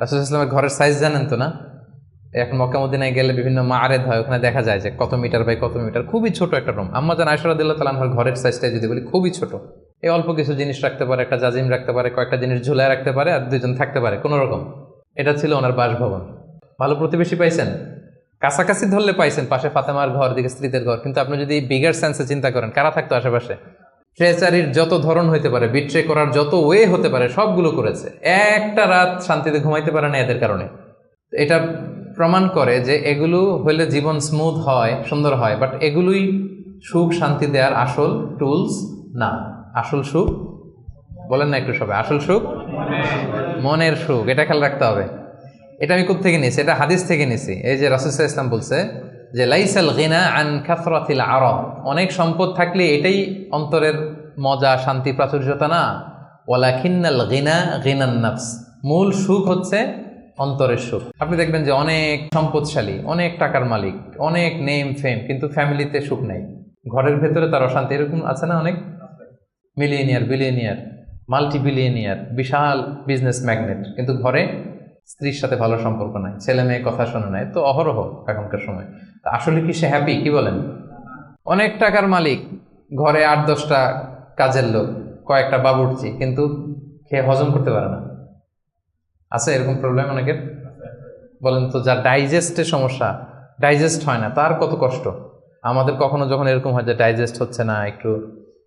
রাসুল ইসলামের ঘরের সাইজ জানেন তো না? এখন মক্কা মদিনায় গেলে বিভিন্ন মারেদ হয়, ওখানে দেখা যায় যে কত মিটার বাই কত মিটার, খুবই ছোট একটা রুম আম্মা জান আয়সরাদুল্লাহ তালানহর ঘরের সাইজটা যদি বলি, খুবই ছোট। এই অল্প কিছু জিনিস রাখতে পারে, একটা জাজিম রাখতে পারে, কয়েকটা জিনিস ঝুলায় রাখতে পারে, আর দুজন থাকতে পারে, কোনো রকম। এটা ছিল ওনার বাসভবন। ভালো প্রতিবেশী পাইছেন? কাছাকাছি ধরলে পাইছেন, পাশে ফাতেমার ঘর, দিকে স্ত্রীদের ঘর। কিন্তু আপনি যদি বিগার সেন্সে চিন্তা করেন, কারা থাকতো আশেপাশে? ট্রেচারির যত ধরন হইতে পারে বিট্রে করার যত ওয়ে হতে পারে, সবগুলো করেছে। একটা রাত শান্তিতে ঘুমাইতে পারে না এদের কারণে। এটা প্রমাণ করে যে এগুলো হইলে জীবন স্মুথ হয়, সুন্দর হয় বাট এগুলোই সুখ, শান্তি দেওয়ার আসল টুলস না। আসল সুখ? বলেন না একটু সবাই, আসল সুখ? মনের সুখ, এটা খেয়াল রাখতে হবে। এটা আমি থেকে নিয়েছি, এটা হাদিস থেকে নিয়েছি। এই যে রাসুসাহ ইসলাম বলছে যে, লাইসাল গিনা আন খাফরাতিল আরব। অনেক সম্পদ থাকলে এটাই অন্তরের মজা, শান্তি, প্রাচুর্যতা না। ওয়ালা গিনা গিনান নাফস। মূল সুখ হচ্ছে অন্তরের সুখ। আপনি দেখবেন যে, অনেক সম্পদশালী, অনেক টাকার মালিক, অনেক নেম, ফেম, কিন্তু ফ্যামিলিতে সুখ নেই। ঘরের ভেতরে তার অশান্তি এরকম আছে না অনেক? মিলিয়নিয়ার, বিলিয়নিয়ার মাল্টি বিলিয়নিয়ার বিশাল বিজনেস ম্যাগনেট। কিন্তু ঘরে স্ত্রীর সাথে ভালো সম্পর্ক নাই, ছেলে মেয়ে কথা শোনে নাই, তো অহরহ এখনকার সময়। তা আসলে কি সে হ্যাপি কি বলেন? অনেক টাকার মালিক, ঘরে আট, দশটা কাজের লোক, কয়েকটা বাবুর্চি, কিন্তু খেয়ে হজম করতে পারে না। আছে এরকম প্রবলেম অনেকের? বলেন তো যার ডাইজেস্টের সমস্যা ডাইজেস্ট হয় না, তার কত কষ্ট? আমাদের কখনো যখন এরকম হয় যে ডাইজেস্ট হচ্ছে না, একটু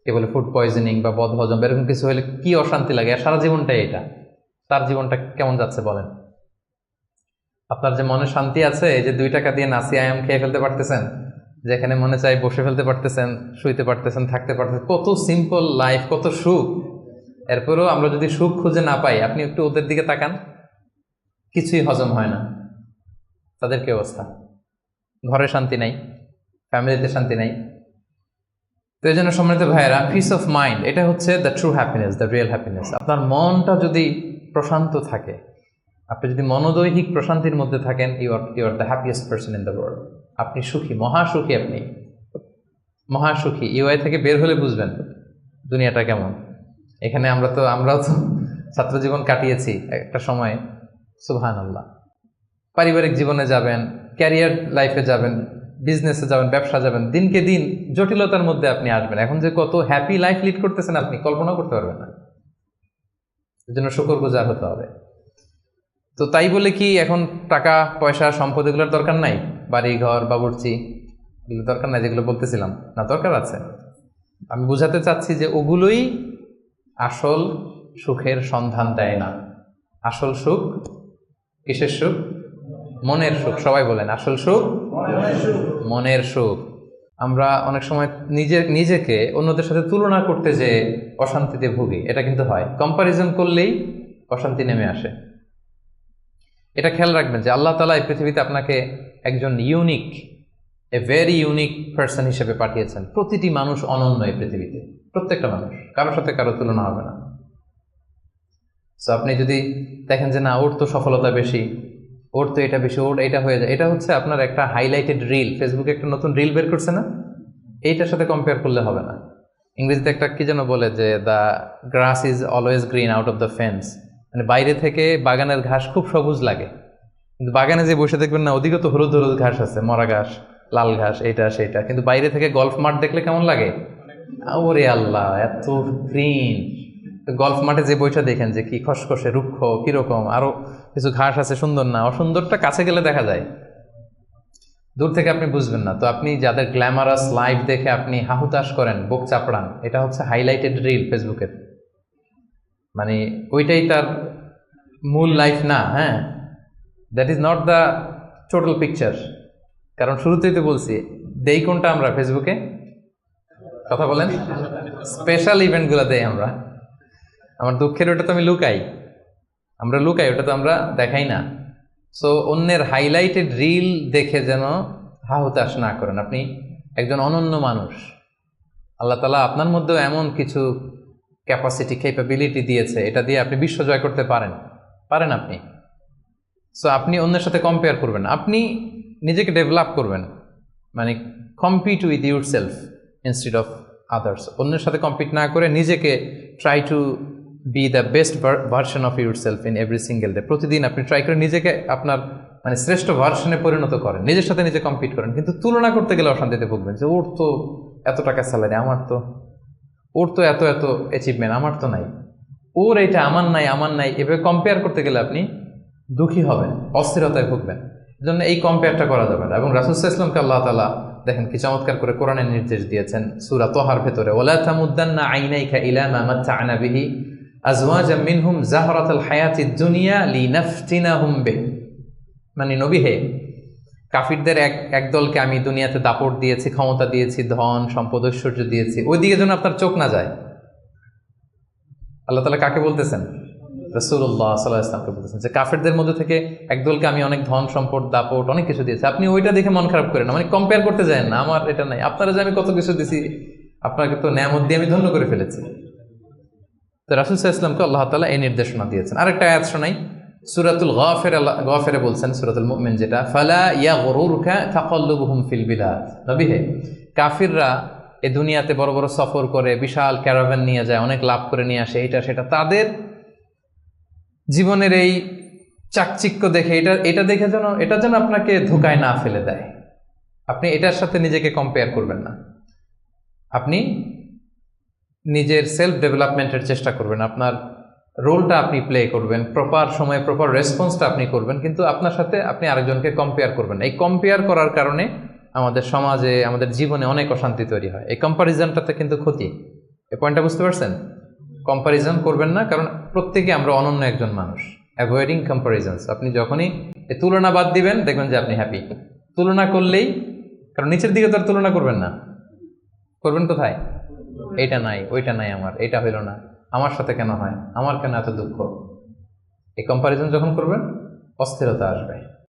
কে বলে ফুড পয়জনিং বা বদ হজম এরকম কিছু হলে কি অশান্তি লাগে? সারা জীবনটাই এটা। তার জীবনটা কেমন যাচ্ছে বলেন? আপনার যে মনে শান্তি আছে, এই যে দুই টাকা দিয়ে নাসি আয়াম খেয়ে ফেলতে পারতেছেন, যেখানে মনে চাই বসে ফেলতে পারতেছেন, শুইতে পারতেছেন, থাকতে পারতেছেন, কত সিম্পল লাইফ কত সুখ। এরপরেও আমরা যদি সুখ খুঁজে না পাই, আপনি একটু ওদের দিকে তাকান, কিছুই হজম হয় না। তাদের কি অবস্থা? ঘরে শান্তি নাই, ফ্যামিলিতে শান্তি নাই। তো এই জন্য সম্মানিত ভাইয়েরা পিস অফ মাইন্ড এটা হচ্ছে the true happiness the real happiness আপনার মনটা যদি প্রশান্ত থাকে আপনি যদি মনোদৈহিক প্রশান্তির মধ্যে থাকেন you are you are the happiest person in the world আপনি সুখী মহাসুখী আপনি। মহাসুখী ইউআই থেকে বের হলে বুঝবেন দুনিয়াটা কেমন। এখানে আমরা তো, আমরাও তো ছাত্র জীবন কাটিয়েছি একটা সময়ে। সুবহান আল্লাহ পারিবারিক জীবনে যাবেন ক্যারিয়ার লাইফে যাবেন বিজনেসে যাবেন, ব্যবসা যাবেন, দিনকে দিন জটিলতার মধ্যে আপনি আসবেন। এখন যে কত হ্যাপি লাইফ লিড করতেছেন আপনি কল্পনা করতে পারবেন না। এর জন্য শুকর গুজার হতে হবে। তো তাই বলে কি এখন টাকা, পয়সা, সম্পদ এগুলোর দরকার নাই? বাড়ি, ঘর, বাবুর্চি, এগুলো দরকার নাই যেগুলো বলতেছিলাম। না, দরকার আছে। আমি বুঝাতে চাচ্ছি যে ওগুলোই আসল সুখের সন্ধান দেয় না। আসল সুখ কিসের সুখ? মনের সুখ, সবাই বলেন। আসল সুখ? মনের সুখ। আমরা অনেক সময় নিজে, নিজেকে অন্যদের সাথে তুলনা করতে যে অশান্তিতে ভুগি। এটা কিন্তু হয়। কম্পারিজন করলেই অশান্তি নেমে আসে। এটা খেয়াল রাখবেন যে আল্লাহ তালা এই পৃথিবীতে আপনাকে একজন unique a very unique person হিসেবে পাঠিয়েছেন। প্রতিটি মানুষ অনন্য এই পৃথিবীতে, প্রত্যেকটা মানুষ, কারোর সাথে কারও তুলনা হবে না। সো আপনি যদি দেখেন যে না, ওর তো সফলতা বেশি, ওর তো এটা বেশি, ওর এটা হয়ে যায়, এটা হচ্ছে আপনার একটা হাইলাইটেড রিল ফেসবুকে একটা নতুন রিল বের করছে না? এইটার সাথে কম্পেয়ার করলে হবে না। ইংরেজিতে একটা কি যেন বলে যে the grass is always green out of the fence মানে বাইরে থেকে বাগানের ঘাস খুব সবুজ লাগে। কিন্তু বাগানে যে বসে দেখবেন না ওদিকে তো হলুদ হলুদ ঘাস আছে, মরা ঘাস, লাল ঘাস, এইটা, সেইটা। কিন্তু বাইরে থেকে গল্ফ মাঠ দেখলে কেমন লাগে? ওরে আল্লাহ, এত গ্রিন গল্ফ মাঠে যে বইটা দেখেন যে কি খসখসে, রুক্ষ, কীরকম, আরও কিছু ঘাস আছে, সুন্দর না? অসুন্দরটা কাছে গেলে দেখা যায়। দূর থেকে আপনি বুঝবেন না। তো আপনি যাদের গ্ল্যামারাস লাইফ দেখে আপনি হাহুতাশ করেন, বুক চাপড়ান, এটা হচ্ছে হাইলাইটেড রিল ফেসবুকের মানে ওইটাই তার মূল লাইফ না হ্যাঁ? That is not the total picture কারণ শুরুতেই তো বলছি, দেই কোনটা আমরা ফেসবুকে? কথা বলেন। স্পেশাল ইভেন্টগুলো দেই আমরা। আমার দুঃখের, ওটা তো আমি লুকাই। আমরা লুকাই, ওটা তো আমরা দেখাই না। সো অন্যের হাইলাইটেড রিল দেখে যেন হাহুতাশ না করেন। আপনি একজন অনন্য মানুষ। আল্লাহ তালা আপনার মধ্যেও এমন কিছু ক্যাপাসিটি ক্যাপাবিলিটি দিয়েছে, এটা দিয়ে আপনি বিশ্ব জয় করতে পারেন। পারেন আপনি। সো আপনি অন্যের সাথে কম্পেয়ার করবেন। আপনি নিজেকে ডেভেলপ করবেন। মানে compete with yourself instead of others অন্যের সাথে কম্পিট না করে নিজেকে try to be the best version of yourself in every single day প্রতিদিন আপনি ট্রাই করে নিজেকে আপনার মানে শ্রেষ্ঠ ভার্সনে পরিণত করেন। নিজের সাথে নিজে কম্পিট করেন। কিন্তু তুলনা করতে গেলে অশান্তিতে ভুগবেন যে, ওর তো এত টাকা স্যালারি আমার তো ওর তো এত এত অ্যাচিভমেন্ট আমার তো নাই। ওর এটা আমার নাই আমার নাই। এভাবে কম্পেয়ার করতে গেলে আপনি দুঃখী হবেন, অস্থিরতায় ভুগবেন। জন্য এই কম্পেয়ারটা করা যাবে না। এবং রাসুল ইসলামকে আল্লাহ তালা দেখেন কি চমৎকার করে কোরআনের নির্দেশ দিয়েছেন সুরা তোহার ভেতরে। ওলা বিহি। মানে নবী হে কাফিরদের এক, একদলকে আমি দুনিয়াতে দাপট দিয়েছি, ক্ষমতা দিয়েছি, ধন, সম্পদ, ঐশ্বর্য দিয়েছি। ওই দিকে যেন আপনার চোখ না যায়। আল্লাহ তালা কাকে বলতেছেন? রসুল্লাহ সাল্লাহ ইসলামকে বলতেছেন যে, কাফেরদের মধ্যে থেকে একদলকে আমি অনেক ধন, সম্পদ, দাপট, অনেক কিছু দিয়েছি। আপনি ওইটা দেখে মন খারাপ করেন মানে কম্পেয়ার করতে যায় না। আমার এটা নাই। আপনারা যে আমি কত কিছু দিছি, আপনাকে তো ন্যামত দিয়ে আমি ধন্য করে ফেলেছি। তো রাসুল সাহা ইসলামকে আল্লাহ তালা এই নির্দেশনা দিয়েছেন। আরেকটা আয়াত শোনাই। সুরাতুল গফের গফেরে বলছেন সুরাতুল মুমিন যেটা, ফালা ইয়া গরুরকা তাকাল্লুবুহুম ফিল বিলাদ। নবী হে, কাফিররা এ দুনিয়াতে বড় বড় সফর করে, বিশাল ক্যারাভ্যান নিয়ে যায়, অনেক লাভ করে নিয়ে আসে, এটা সেটা। তাদের জীবনের এই চাকচিক্য দেখে, এটা এটা দেখে যেন, এটা যেন আপনাকে ধোকায় না ফেলে দেয়। আপনি এটার সাথে নিজেকে কম্পেয়ার করবেন না। আপনি নিজের সেলফ ডেভেলপমেন্টের চেষ্টা করবেন, আপনার রোলটা আপনি প্লে করবেন প্রপার সময়ে প্রপার রেসপন্সটা আপনি করবেন, কিন্তু আপনার সাথে আপনি আরেকজনকে কম্পেয়ার করবেন। এই কম্পেয়ার করার কারণে আমাদের সমাজে, আমাদের জীবনে অনেক অশান্তি তৈরি হয়। এই কম্পারিজনটাতে কিন্তু ক্ষতি। এই পয়েন্টটা বুঝতে পারছেন? কম্পারিজন করবেন না, কারণ প্রত্যেকে আমরা অনন্য একজন মানুষ। অ্যাভয়েডিং কম্পারিজনস আপনি যখনই তুলনা বাদ দিবেন, দেখবেন যে আপনি হ্যাপি তুলনা করলেই, কারণ নিচের দিকে তো আর তুলনা করবেন না। করবেন কোথায়? এইটা নাই, ওইটা নাই আমার এটা হইল না। আমার সাথে কেন হয়? আমার কেন এত দুঃখ? এই কম্পারিজন যখন করবেন অস্থিরতা আসবে।